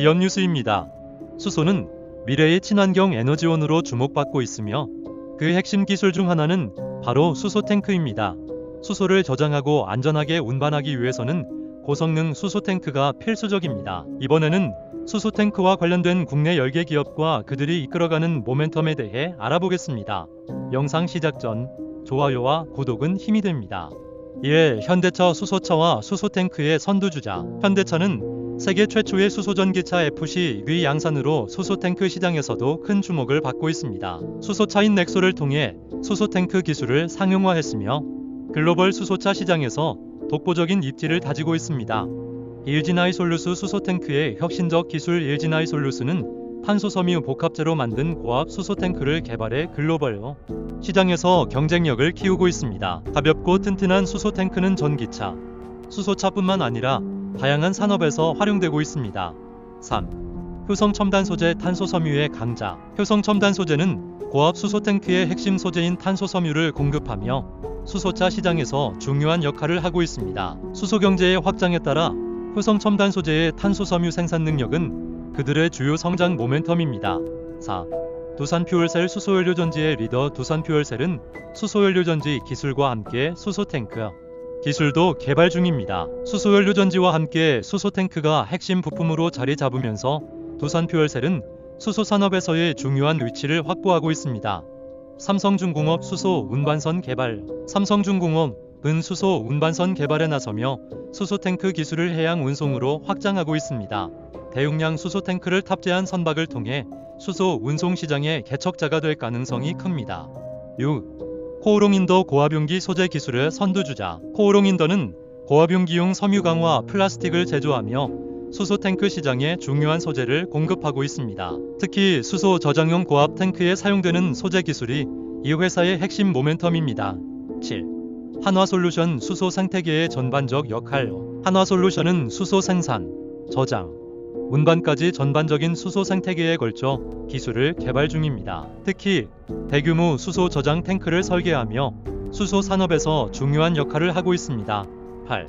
기업 뉴스입니다. 수소는 미래의 친환경 에너지원으로 주목받고 있으며 그 핵심 기술 중 하나는 바로 수소 탱크입니다. 수소를 저장하고 안전하게 운반하기 위해서는 고성능 수소 탱크가 필수적입니다. 이번에는 수소 탱크와 관련된 국내 10개 기업과 그들이 이끌어가는 모멘텀에 대해 알아보겠습니다. 영상 시작 전 좋아요와 구독은 힘이 됩니다. 1. 현대차 수소차와 수소탱크의 선두주자 현대차는 세계 최초의 수소전기차 FC-의 양산으로 수소탱크 시장에서도 큰 주목을 받고 있습니다. 수소차인 넥소를 통해 수소탱크 기술을 상용화했으며 글로벌 수소차 시장에서 독보적인 입지를 다지고 있습니다. 일진아이 솔루스 수소탱크의 혁신적 기술 일진아이 솔루스는 탄소섬유 복합재로 만든 고압 수소 탱크를 개발해 글로벌 시장에서 경쟁력을 키우고 있습니다. 가볍고 튼튼한 수소 탱크는 전기차, 수소차뿐만 아니라 다양한 산업에서 활용되고 있습니다. 3. 효성 첨단 소재 탄소 섬유의 강자. 효성 첨단 소재는 고압 수소 탱크의 핵심 소재인 탄소 섬유를 공급하며 수소차 시장에서 중요한 역할을 하고 있습니다. 수소 경제의 확장에 따라 효성 첨단 소재의 탄소 섬유 생산 능력은 그들의 주요 성장 모멘텀입니다. 4. 두산 퓨얼셀 수소연료 전지의 리더 두산 퓨얼셀은 수소연료 전지 기술과 함께 수소 탱크 기술도 개발 중입니다. 수소연료 전지와 함께 수소 탱크가 핵심 부품으로 자리 잡으면서 두산 퓨얼셀은 수소 산업에서의 중요한 위치를 확보하고 있습니다. 삼성중공업 수소 운반선 개발 삼성중공업은 수소 운반선 개발에 나서며 수소 탱크 기술을 해양 운송으로 확장하고 있습니다. 대용량 수소 탱크를 탑재한 선박을 통해 수소 운송 시장의 개척자가 될 가능성이 큽니다. 6. 코오롱인더 고압용기 소재 기술의 선두주자 코오롱인더는 고압용기용 섬유 강화 플라스틱을 제조하며 수소 탱크 시장에 중요한 소재를 공급하고 있습니다. 특히 수소 저장용 고압 탱크에 사용되는 소재 기술이 이 회사의 핵심 모멘텀입니다. 7. 한화솔루션 수소 생태계의 전반적 역할 한화솔루션은 수소 생산, 저장, 운반까지 전반적인 수소 생태계에 걸쳐 기술을 개발 중입니다. 특히 대규모 수소 저장 탱크를 설계하며 수소 산업에서 중요한 역할을 하고 있습니다. 8.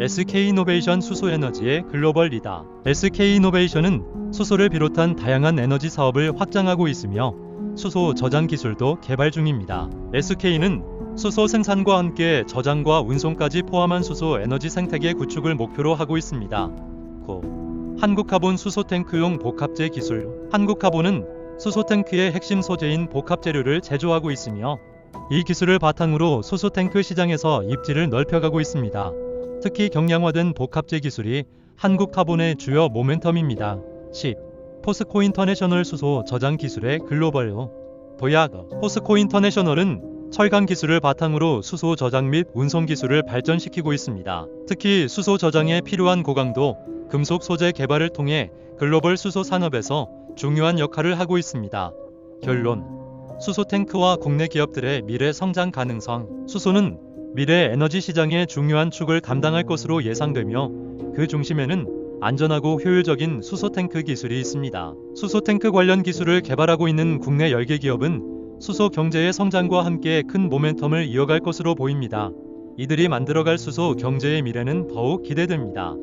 SK이노베이션 수소 에너지의 글로벌 리더 SK이노베이션은 수소를 비롯한 다양한 에너지 사업을 확장하고 있으며 수소 저장 기술도 개발 중입니다. SK는 수소 생산과 함께 저장과 운송까지 포함한 수소 에너지 생태계 구축을 목표로 하고 있습니다. 9. 한국카본 수소탱크용 복합재 기술 한국카본은 수소탱크의 핵심 소재인 복합재료를 제조하고 있으며 이 기술을 바탕으로 수소탱크 시장에서 입지를 넓혀가고 있습니다. 특히 경량화된 복합재 기술이 한국카본의 주요 모멘텀입니다. 10. 포스코 인터내셔널 수소 저장 기술의 글로벌 도약 포스코 인터내셔널은 철강 기술을 바탕으로 수소 저장 및 운송 기술을 발전시키고 있습니다. 특히 수소 저장에 필요한 고강도 금속 소재 개발을 통해 글로벌 수소 산업에서 중요한 역할을 하고 있습니다. 결론 수소 탱크와 국내 기업들의 미래 성장 가능성 수소는 미래 에너지 시장의 중요한 축을 담당할 것으로 예상되며 그 중심에는 안전하고 효율적인 수소 탱크 기술이 있습니다. 수소 탱크 관련 기술을 개발하고 있는 국내 10개 기업은 수소 경제의 성장과 함께 큰 모멘텀을 이어갈 것으로 보입니다. 이들이 만들어갈 수소 경제의 미래는 더욱 기대됩니다.